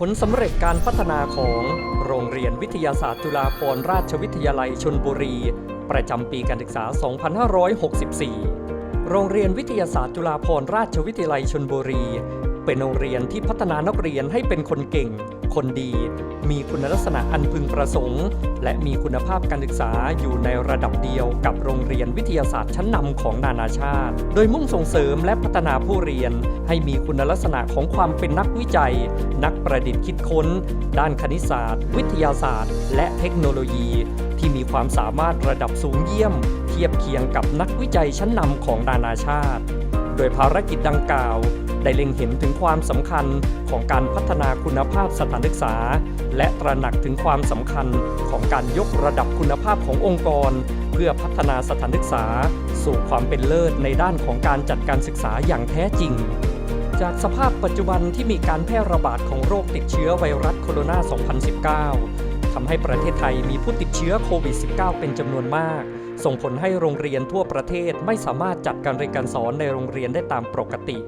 ผลสำเร็จการพัฒนาของโรงเรียนวิทยาศาสตร์จุฬาภรณราชวิทยาลัยชนบุรี ประจำปีการศึกษา 2564 โรงเรียนวิทยาศาสตร์จุฬาภรณราชวิทยาลัยชนบุรี เป็นโรงเรียนที่พัฒนานักเรียนให้เป็นคนเก่ง คนดี มีคุณลักษณะอันพึงประสงค์ และมีคุณภาพการศึกษาอยู่ในระดับเดียวกับโรงเรียนวิทยาศาสตร์ชั้นนำของนานาชาติ โดยมุ่งส่งเสริมและพัฒนาผู้เรียน ให้มีคุณลักษณะของความเป็นนักวิจัย นักประดิษฐ์คิดค้น ด้านคณิตศาสตร์ วิทยาศาสตร์ และเทคโนโลยี ที่มีความสามารถระดับสูงเยี่ยม เทียบเคียงกับนักวิจัยชั้นนำของนานาชาติ โดยภารกิจดังกล่าว ได้เล็งเห็นถึงความสำคัญของการพัฒนาคุณภาพสถานศึกษา และตระหนักถึงความสำคัญของการยกระดับคุณภาพขององค์กร เพื่อพัฒนาสถานศึกษา สู่ความเป็นเลิศในด้านของการจัดการศึกษาอย่างแท้จริงจากสภาพปัจจุบันที่มีการแพร่ระบาดของโรคติดเชื้อไวรัสโคโรนา 2019 ทำให้ประเทศไทยมีผู้ติดเชื้อโควิด -19 เป็นจำนวนมาก ส่งผลให้โรงเรียนทั่วประเทศไม่สามารถจัดการเรียนการสอนในโรงเรียนได้ตามปกติ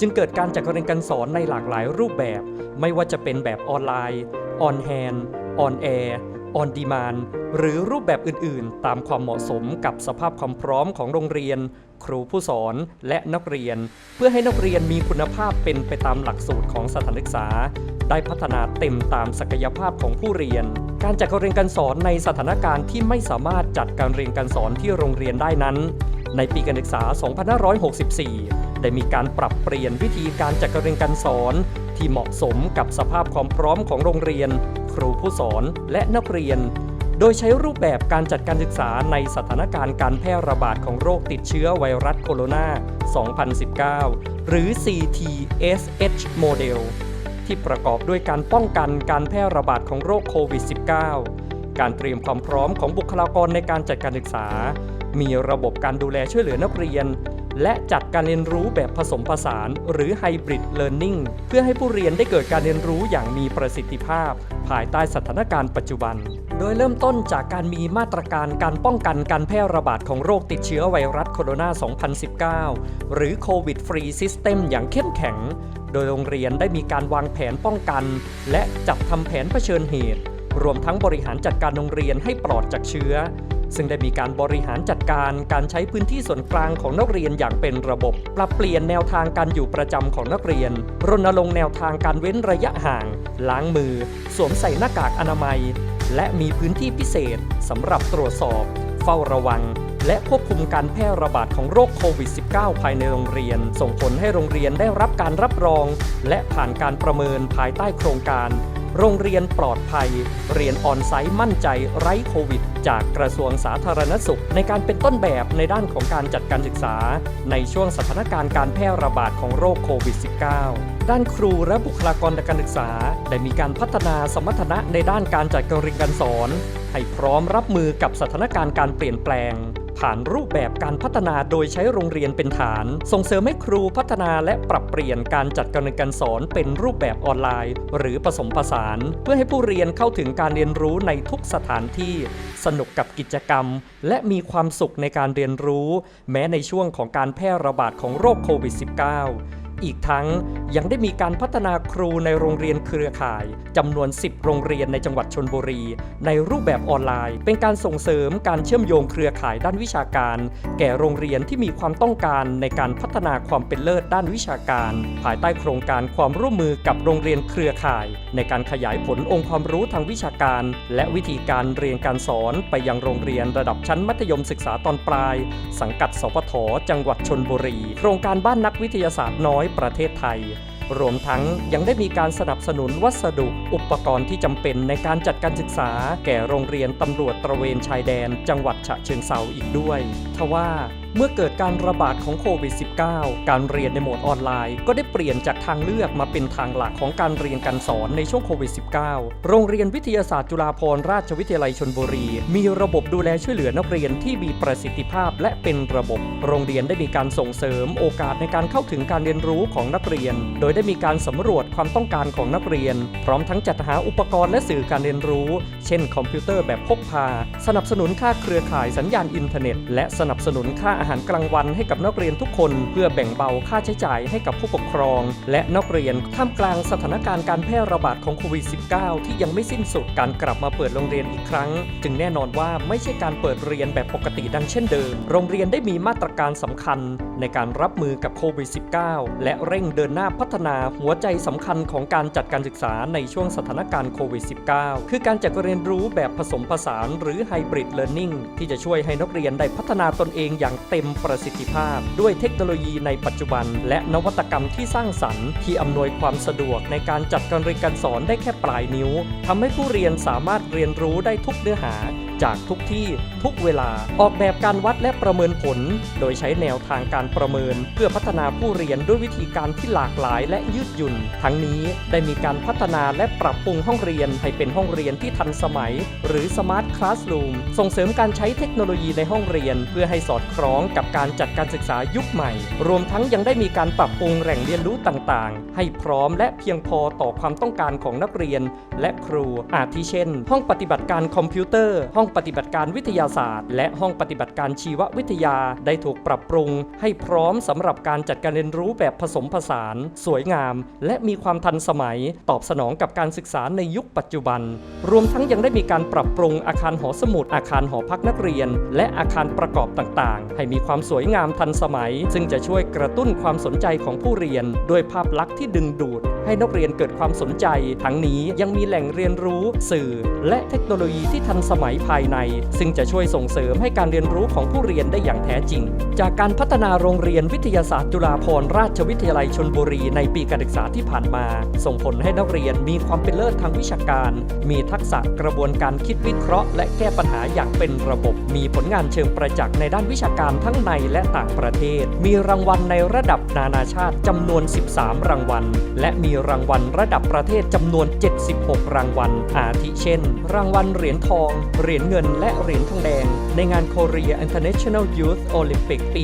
จึงเกิดการจัดการเรียนการสอนในหลากหลายรูปแบบ ไม่ว่าจะเป็นแบบออนไลน์ ออนแฮนด์ออนแอร์ ออนดีมานหรือรูปแบบอื่นๆ ตามความเหมาะสมกับสภาพความพร้อมของโรงเรียน ครูผู้สอนและนักเรียน เพื่อให้นักเรียนมีคุณภาพเป็นไปตามหลักสูตรของสถานศึกษา ได้พัฒนาเต็มตามศักยภาพของผู้เรียน การจัดการเรียนการสอนในสถานการณ์ที่ไม่สามารถจัดการเรียนการสอนที่โรงเรียนได้นั้น ในปีการศึกษา 2564 ได้มีการปรับเปลี่ยนวิธีการจัดการเรียนการสอน ที่เหมาะสมกับสภาพความพร้อมของโรงเรียน ครูผู้สอนและนักเรียน โดยใช้รูปแบบการจัดการศึกษาในสถานการณ์การแพร่ระบาดของโรคติดเชื้อไวรัสโคโรนา 2019 หรือ CTSH Model ที่ประกอบด้วยการป้องกันการแพร่ระบาดของโรคโควิด -19 การเตรียมความพร้อมของบุคลากรในการจัดการศึกษา มีระบบการดูแลช่วยเหลือนักเรียน และจัดการเรียนรู้แบบผสมผสาน หรือ Hybrid Learning เพื่อให้ผู้เรียนได้เกิดการเรียนรู้อย่างมีประสิทธิภาพ ภายใต้สถานการณ์ปัจจุบัน โดยเริ่มต้นจากการมีมาตรการการป้องกันการแพร่ระบาดของโรคติดเชื้อไวรัสโคโรนา 2019 หรือโควิดฟรีซิสเต็มอย่างเข้มแข็ง โดยโรงเรียนได้มีการวางแผนป้องกัน และจัดทำแผนเผชิญเหตุ รวมทั้งบริหารจัดการโรงเรียนให้ปลอดจากเชื้อ ซึ่งได้มีการบริหารจัดการการใช้พื้นที่ส่วนกลางของนักเรียนอย่างเป็นระบบ ปรับเปลี่ยนแนวทางการอยู่ประจำของนักเรียน รณรงค์แนวทางการเว้นระยะห่าง ล้างมือ สวมใส่หน้ากากอนามัย และมีพื้นที่พิเศษสำหรับตรวจสอบ เฝ้าระวังและควบคุมการแพร่ระบาดของโรคโควิด -19 ภายในโรงเรียน ส่งผลให้โรงเรียนได้รับการรับรอง และผ่านการประเมินภายใต้โครงการ โรงเรียนปลอดภัย เรียนออนไซต์มั่นใจไร้โควิด จากกระทรวงสาธารณสุข ในการเป็นต้นแบบในด้านของการจัดการศึกษา ในช่วงสถานการณ์การแพร่ระบาดของโรคโควิด -19 ด้านครูและบุคลากรทางการศึกษา ได้มีการพัฒนาสมรรถนะในด้านการจัดการเรียนการสอน ให้พร้อมรับมือกับสถานการณ์การเปลี่ยนแปลง ผ่านรูปแบบการพัฒนาโดยใช้โรงเรียนเป็นฐาน ส่งเสริมให้ครูพัฒนาและปรับเปลี่ยนการจัดการเรียนการสอนเป็นรูปแบบออนไลน์ หรือผสมผสาน เพื่อให้ผู้เรียนเข้าถึงการเรียนรู้ในทุกสถานที่ สนุกกับกิจกรรม และมีความสุขในการเรียนรู้ แม้ในช่วงของการแพร่ระบาดของโรคโควิด -19 อีกทั้งยังได้มีการพัฒนาครูในโรงเรียนเครือข่ายจำนวน 10 โรงเรียนในจังหวัดชนบุรี ในรูปแบบออนไลน์ เป็นการส่งเสริมการเชื่อมโยงเครือข่ายด้านวิชาการ แก่โรงเรียนที่มีความต้องการในการพัฒนาความเป็นเลิศด้านวิชาการ ภายใต้โครงการความร่วมมือกับโรงเรียนเครือข่าย ในการขยายผลองค์ความรู้ทางวิชาการ และวิธีการเรียนการสอนไปยังโรงเรียนระดับชั้นมัธยมศึกษาตอนปลาย สังกัด สพทจังหวัดชนบุรี โครงการบ้านนักวิทยาศาสตร์น้อยประเทศไทย รวมทั้งยังได้มีการสนับสนุนวัสดุอุปกรณ์ที่จำเป็นในการจัดการศึกษา แก่โรงเรียนตำรวจตระเวนชายแดน จังหวัดฉะเชิงเซาอีกด้วยทว่าเมื่อเกิดการระบาดของโควิด -19 การเรียนในโหมดออนไลน์ ก็ได้เปลี่ยนจากทางเลือกมาเป็นทางหลักของการเรียนการสอนในช่วงโควิด -19 โรงเรียนวิทยาศาสตร์จุฬาภรณราชวิทยาลัยชนบุรี มีระบบดูแลช่วยเหลือนักเรียนที่มีประสิทธิภาพและเป็นระบบ โรงเรียนได้มีการส่งเสริมโอกาสในการเข้าถึงการเรียนรู้ของนักเรียน โดยได้มีการสำรวจความต้องการของนักเรียน พร้อมทั้งจัดหาอุปกรณ์และสื่อการเรียนรู้ เช่น คอมพิวเตอร์แบบพกพา สนับสนุนค่าเครือข่ายสัญญาณอินเทอร์เน็ต และสนับสนุนค่าอาหารกลางวันให้กับนักเรียนทุกคน เพื่อแบ่งเบาค่าใช้จ่ายให้กับผู้ปกครอง และนักเรียนท่ามกลางสถานการณ์การแพร่ระบาดของโควิด -19 ที่ยังไม่สิ้นสุดการกลับมาเปิดโรงเรียนอีกครั้ง จึงแน่นอนว่าไม่ใช่การเปิดเรียนแบบปกติดังเช่นเดิม โรงเรียนได้มีมาตรการสำคัญ ในการรับมือกับโควิด -19 และเร่งเดินหน้าพัฒนาหัวใจสำคัญของการจัดการศึกษาในช่วงสถานการณ์โควิด -19 คือการจัดการเรียนรู้แบบผสมผสานหรือ Hybrid Learning ที่จะช่วยให้นักเรียนได้พัฒนาตนเองอย่างเต็มประสิทธิภาพ ด้วยเทคโนโลยีในปัจจุบัน และนวัตกรรมที่สร้างสรรค์ที่อำนวยความสะดวกในการจัดการเรียนการสอนได้แค่ปลายนิ้วทำให้ผู้เรียนสามารถเรียนรู้ได้ทุกเนื้อหา จากทุกที่ทุกเวลา ออกแบบการวัดและประเมินผล โดยใช้แนวทางการประเมิน เพื่อพัฒนาผู้เรียนด้วยวิธีการที่หลากหลายและยืดหยุ่น ทั้งนี้ได้มีการพัฒนาและปรับปรุงห้องเรียนให้เป็นห้องเรียนที่ทันสมัย หรือ Smart Classroom ส่งเสริมการใช้เทคโนโลยีในห้องเรียน เพื่อให้สอดคล้องกับการจัดการศึกษายุคใหม่ รวมทั้งยังได้มีการปรับปรุงแหล่งเรียนรู้ต่างๆ ให้พร้อมและเพียงพอต่อความต้องการของนักเรียน และครูอาทิเช่น ห้องปฏิบัติการคอมพิวเตอร์ห้ององปฏิบัติการวิทยาศาสตร์ และห้องปฏิบัติการชีววิทยาได้ถูกปรับปรุง ให้พร้อมสำหรับการจัดการเรียนรู้แบบผสมผสาน สวยงาม และมีความทันสมัย ตอบสนองกับการศึกษาในยุคปัจจุบัน รวมทั้งยังได้มีการปรับปรุงอาคารหอสมุด อาคารหอพักนักเรียน และอาคารประกอบต่างๆ ให้มีความสวยงามทันสมัย ซึ่งจะช่วยกระตุ้นความสนใจของผู้เรียน ด้วยภาพลักษณ์ที่ดึงดูดให้นักเรียนเกิดความสนใจ ทั้งนี้ยังมีแหล่งเรียนรู้สื่อ และเทคโนโลยีที่ทันสมัยภายใน ซึ่งจะช่วยส่งเสริมให้การเรียนรู้ของผู้เรียนได้อย่างแท้จริง จากการพัฒนาโรงเรียนวิทยาศาสตร์จุฬาภรณราชวิทยาลัยชนบุรีในปีการศึกษาที่ผ่านมา ส่งผลให้นักเรียนมีความเป็นเลิศทางวิชาการ มีทักษะกระบวนการคิดวิเคราะห์ และแก้ปัญหาอย่างเป็นระบบ มีผลงานเชิงประจักษ์ในด้านวิชาการทั้งในและต่างประเทศ มีรางวัลในระดับนานาชาติจำนวน 13 รางวัล และมีรางวัลระดับประเทศจำนวน 76 รางวัล อาทิเช่น รางวัลเหรียญทอง เหรียญเงิน และเหรียญทองแดง ในงาน Korea International Youth Olympic ปี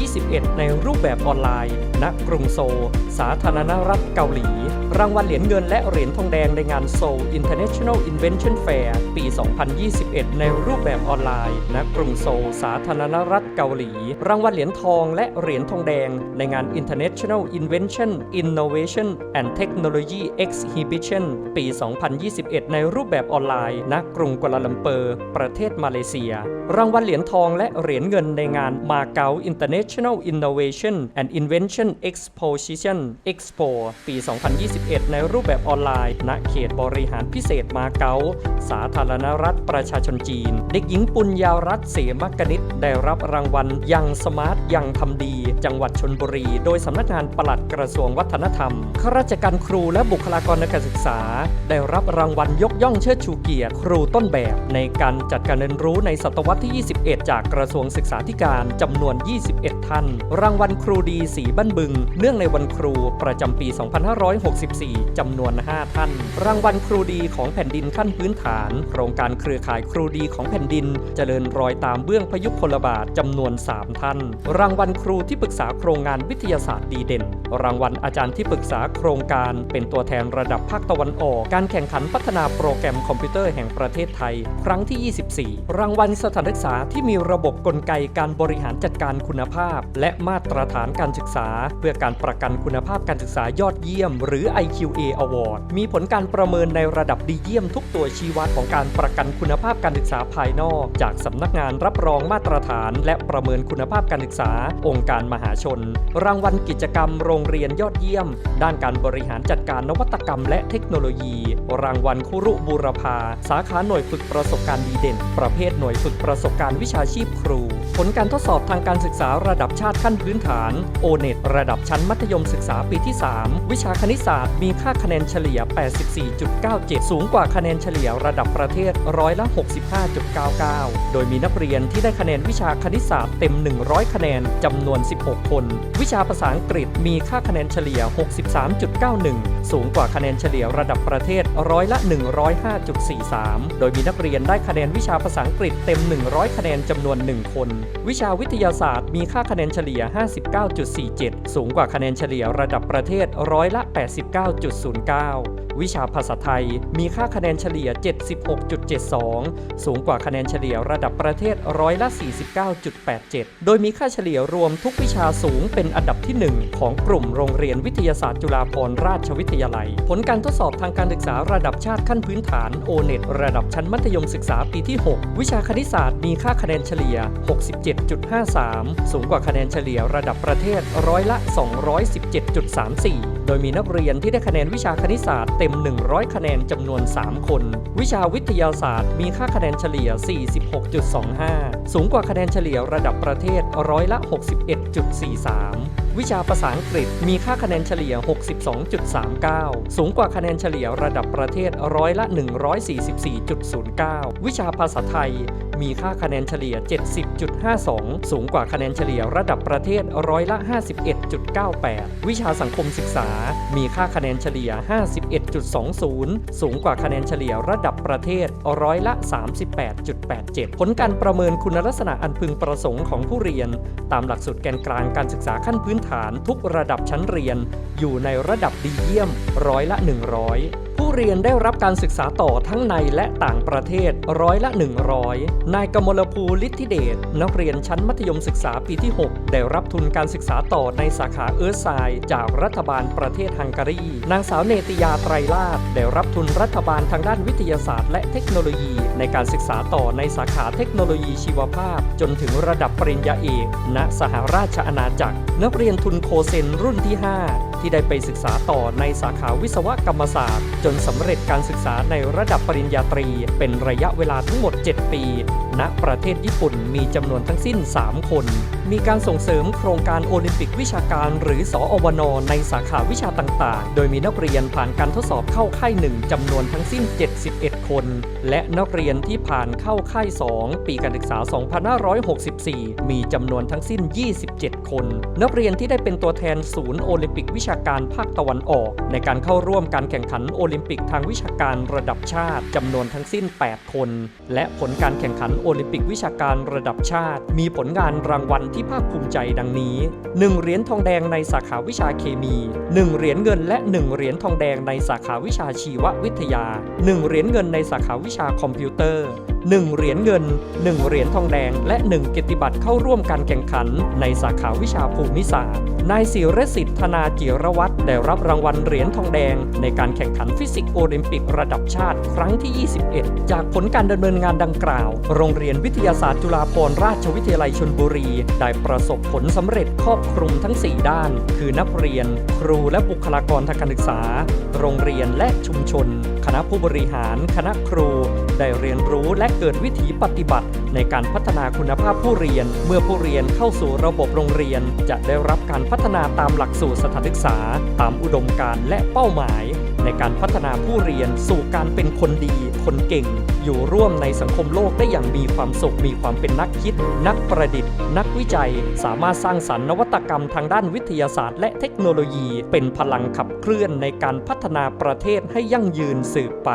2021 ในรูปแบบออนไลน์ ณ กรุงโซล สาธารณรัฐเกาหลี รางวัลเหรียญเงินและเหรียญทองแดงในงาน Seoul International Invention Fair ปี 2021 ในรูปแบบออนไลน์ ณ กรุงโซล สาธารณรัฐเกาหลี รางวัลเหรียญทองและเหรียญทองแดง ในงาน International Invention Innovation and Technology Exhibition ปี 2021 ในรูปแบบออนไลน์ณกรุงกัวลาลัมเปอร์ ประเทศมาเลเซีย รางวัลเหรียญทองและเหรียญเงินในงานมาเก๊า International Innovation and Invention Exposition Expo ปี 2021 ในรูปแบบออนไลน์ณเขตบริหารพิเศษมาเก๊าสาธารณรัฐประชาชนจีน เด็กหญิงปุญญารัตน์เสมกนิษฐ์ได้รับรางวัลยังสมาร์ทยังทำดี จังหวัดชนบุรี โดยสำนักงานปลัดกระทรวงวัฒนธรรมข้าราชการครูและบุคลากรในการศึกษา ได้รับรางวัลยกย่องเชิดชูเกียรติครูต้นแบบ ในการจัดการเรียนรู้ในศตวรรษที่ 21 จากกระทรวงศึกษาธิการจำนวน 21 ท่าน รางวัลครูดีสีบ้านบึง เนื่องในวันครูประจำปี 2564 จำนวน 5 ท่าน รางวัลครูดีของแผ่นดินขั้นพื้นฐาน โครงการเครือข่ายครูดีของแผ่นดิน เจริญรอยตามเบื้องพยุคพลบาทจำนวน 3 ท่าน รางวัลครูที่ปรึกษาโครงงานวิทยาศาสตร์ดีเด่น รางวัลอาจารย์ที่ปรึกษาโครงการเป็นตัวแทนระดับภาคตะวันออก การแข่งขันพัฒนาโปรแกรมคอมพิวเตอร์แห่งประเทศไทย ครั้งที่ 24 รางวัลสถานศึกษาที่มีระบบกลไกการบริหารจัดการคุณภาพ และมาตรฐานการศึกษา เพื่อการประกันคุณภาพการศึกษายอดเยี่ยม หรือ IQA Award มีผลการประเมินในระดับดีเยี่ยมทุกตัวชี้วัดของการประกันคุณภาพการศึกษาภายนอก จากสำนักงานรับรองมาตรฐาน และประเมินคุณภาพการศึกษา องค์การมหาชน รางวัลกิจกรรมโรงงเรียนยอดเยี่ยม ด้านการบริหารจัดการนวัตกรรมและเทคโนโลยี รางวัลคุรุบูรพา สาขาหน่วยฝึกประสบการณ์ดีเด่น ประเภทหน่วยฝึกประสบการณ์วิชาชีพครู ผลการทดสอบทางการศึกษาระดับชาติขั้นพื้นฐานโอเน็ตระดับชั้นมัธยมศึกษาปีที่ 3 วิชาคณิตศาสตร์มีค่าคะแนนเฉลี่ย 84.97 สูงกว่าคะแนนเฉลี่ยระดับประเทศร้อยละ 65.99 โดยมีนักเรียนที่ได้คะแนนวิชาคณิตศาสตร์เต็ม 100 คะแนนจำนวน 16 คน วิชาภาษาอังกฤษมีค่าคะแนนเฉลี่ย 63.91 สูงกว่าคะแนนเฉลี่ยระดับประเทศร้อยละ 105.43 โดยมีนักเรียนได้คะแนนวิชาภาษาอังกฤษเต็ม 100 คะแนนจำนวน 1 คน วิชาวิทยาศาสตร์มีค่าคะแนนเฉลี่ย 59.47 สูงกว่าคะแนนเฉลี่ยระดับประเทศร้อยละ 89.09 วิชาภาษาไทยมีค่าคะแนนเฉลี่ย 76.72 สูงกว่าคะแนนเฉลี่ยระดับประเทศร้อยละ 49.87 โดยมีค่าเฉลี่ยรวมทุกวิชาสูงเป็นอันดับที่ 1 ของกลุ่มโรงเรียนวิทยาศาสตร์จุฬาภรณราชวิทยาลัย ผลการทดสอบทางการศึกษาระดับชาติขั้นพื้นฐาน o n e t ระดับชั้นมัธยมศึกษาปีที่ 6 วิชาคณิตศาสตร์มีค่าคะแนนเฉลี่ย 67.53 สูงกว่าคะแนนเฉลี่ยระดับประเทศร้อยละ 217.34 โดยมีนักเรียนที่ได้คะแนนวิชาคณิตศาสตร์เต็ม 100 คะแนนจำนวน 3 คน วิชาวิทยาศาสตร์ มีค่าคะแนนเฉลี่ย 46.25 สูงกว่าคะแนนเฉลี่ยระดับประเทศร้อยละ 61.43 วิชาภาษาอังกฤษมีค่าคะแนนเฉลี่ย 62.39 สูงกว่าคะแนนเฉลี่ยระดับประเทศร้อยละ 144.09 วิชาภาษาไทยมีค่าคะแนนเฉลี่ย 70.52 สูงกว่าคะแนนเฉลี่ยระดับประเทศร้อยละ 51.98 วิชาสังคมศึกษา มีค่าคะแนนเฉลี่ย 51.20 สูงกว่าคะแนนเฉลี่ยระดับประเทศร้อยละ 38.87 ผลการประเมินคุณลักษณะอันพึงประสงค์ของผู้เรียน ตามหลักสูตรแกนกลางการศึกษาขั้นพื้นฐานทุกระดับชั้นเรียน อยู่ในระดับดีเยี่ยมร้อยละ 100 เรียนได้รับการศึกษาต่อทั้งในและต่างประเทศร้อยละ 100 นายกมลภูลิทธิเดชนักเรียนชั้นมัธยมศึกษาปีที่ 6 ได้รับทุนการศึกษาต่อในสาขาเอิร์ธไซด์จากรัฐบาลประเทศฮังการี นางสาวเนติยาไตรลาศได้รับทุนรัฐบาลทางด้านวิทยาศาสตร์และเทคโนโลยี ในการศึกษาต่อในสาขาเทคโนโลยีชีวภาพ จนถึงระดับปริญญาเอกณสหราชอาณาจักร นักเรียนทุนโคเซนรุ่นที่ 5 ที่ได้ไปศึกษาต่อในสาขาวิศวกรรมศาสตร์ จนสำเร็จการศึกษาในระดับปริญญาตรี เป็นระยะเวลาทั้งหมด 7 ปี ณ ประเทศญี่ปุ่นมีจำนวนทั้งสิ้น 3 คนมีการส่งเสริมโครงการโอลิมปิกวิชาการ หรือสอวนในสาขาวิชาต่างๆ โดยมีนักเรียนผ่านการทดสอบเข้าค่ายหนึ่งจำนวนทั้งสิ้น 71 คน และนักเรียนที่ผ่านเข้าค่าย 2 ปีการศึกษา 2564 มีจำนวนทั้งสิ้น 27 คน นักเรียนที่ได้เป็นตัวแทนศูนย์โอลิมปิกวิชาการภาคตะวันออก ในการเข้าร่วมการแข่งขันโอลิมปิกทางวิชาการระดับชาติจำนวนทั้งสิ้น 8 คน และผลการแข่งขันโอลิมปิกวิชาการระดับชาติ มีผลงานรางวัลที่ภาคภูมิใจดังนี้ 1 เหรียญทองแดงในสาขาวิชาเคมี 1 เหรียญเงินและ 1 เหรียญทองแดงในสาขาวิชาชีววิทยา 1 เหรียญเงินในสาขาวิชาคอมพิวเตอร์ 1 เหรียญเงิน 1 เหรียญทองแดง และ 1 เกียรติบัตรเข้าร่วมการแข่งขัน ในสาขาวิชาภูมิศาสตร์ นายศิรสิทธิ์ธนาจิรวัตรได้รับรางวัลเหรียญทองแดง ในการแข่งขันฟิสิกส์โอลิมปิกระดับชาติ ครั้งที่ 21 จากผลการดำเนินงานดังกล่าว โรงเรียนวิทยาศาสตร์จุฬาภรณราชวิทยาลัยชลบุรี ได้ประสบผลสำเร็จครอบคลุมทั้ง 4 ด้าน คือนักเรียน ครูและบุคลากรทางการศึกษา โรงเรียนและชุมชน คณะผู้บริหาร คณะครู ได้เรียนรู้และเกิดวิถีปฏิบัติในการพัฒนาคุณภาพผู้เรียน เมื่อผู้เรียนเข้าสู่ระบบโรงเรียน จะได้รับการพัฒนาตามหลักสูตรสถานศึกษา ตามอุดมการณ์และเป้าหมาย ในการพัฒนาผู้เรียนสู่การเป็นคนดี คนเก่ง อยู่ร่วมในสังคมโลกได้อย่างมีความสุขมีความเป็นนักคิด นักประดิษฐ์ นักวิจัย สามารถสร้างสรรค์นวัตกรรมทางด้านวิทยาศาสตร์ และเทคโนโลยี เป็นพลังขับเคลื่อนในการพัฒนาประเทศให้ยั่งยืนสืบไป